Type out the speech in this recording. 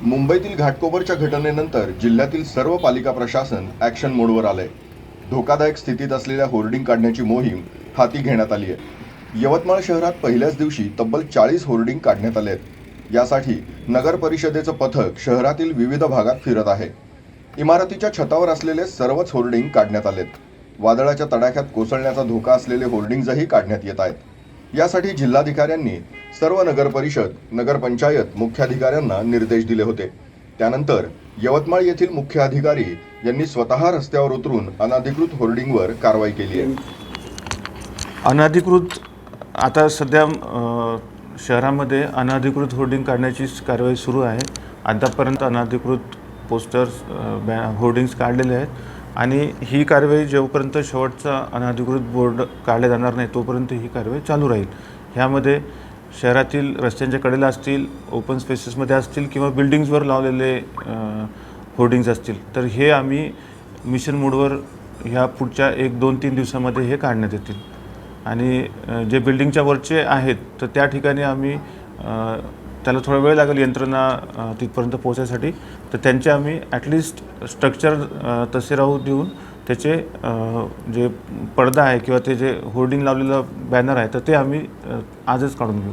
मुंबईतील घाटकोपरच्या घटनेनंतर जिल्ह्यातील सर्व पालिका प्रशासन ॲक्शन मोडवर आलंय. धोकादायक स्थितीत असलेल्या होर्डिंग काढण्याची मोहीम हाती घेण्यात आली आहे. यवतमाळ शहरात पहिल्याच दिवशी तब्बल चाळीस होर्डिंग काढण्यात आले आहेत. यासाठी नगर परिषदेचं पथक शहरातील विविध भागात फिरत आहे. इमारतीच्या छतावर असलेले सर्वच होर्डिंग काढण्यात आलेत वादळाच्या तडाख्यात कोसळण्याचा धोका असलेले होर्डिंग्जही काढण्यात येत आहेत. यासाठी जिल्हाधिकाऱ्यांनी सर्व नगर परिषद नगरपंचायत मुख्याधिकाऱ्यांना निर्देश दिले होते. त्यानंतर यवतमाळ येथील मुख्य अधिकारी यांनी स्वतः रस्त्यावर उतरून अनधिकृत होर्डिंगवर कारवाई केली आहे. अनधिकृत आता सध्या शहरामध्ये अनधिकृत होर्डिंग काढण्याची कारवाई सुरू आहे. आतापर्यंत अनधिकृत पोस्टर्स बॅ होर्डिंग्स काढलेले आहेत आणि ही कारवाई जेव्हापर्यंत शेवटचा अनधिकृत बोर्ड काढले जाणार नाही तोपर्यंत ही कारवाई चालू राहील. ह्यामध्ये शहरातील रस्त्यांच्या कडेला असतील ओपन स्पेसेसमध्ये असतील किंवा बिल्डिंग्सवर लावलेले होर्डिंग्ज असतील तर हे आम्ही मिशन मोडवर ह्या पुढच्या एक दोन तीन दिवसामध्ये हे काढण्यात येतील. आणि जे बिल्डिंगच्या वरचे आहेत तर त्या ठिकाणी आम्ही त्याला थोडा वेळ लागेल यंत्रणा तिथपर्यंत पोहोचायसाठी तर त्यांचे आम्ही ॲटलिस्ट स्ट्रक्चर तसे राहू देऊन त्याचे जे पडदा आहे किंवा ते जे होर्डिंग लावलेलं बॅनर आहे तर ते आम्ही आजच काढून घेऊ.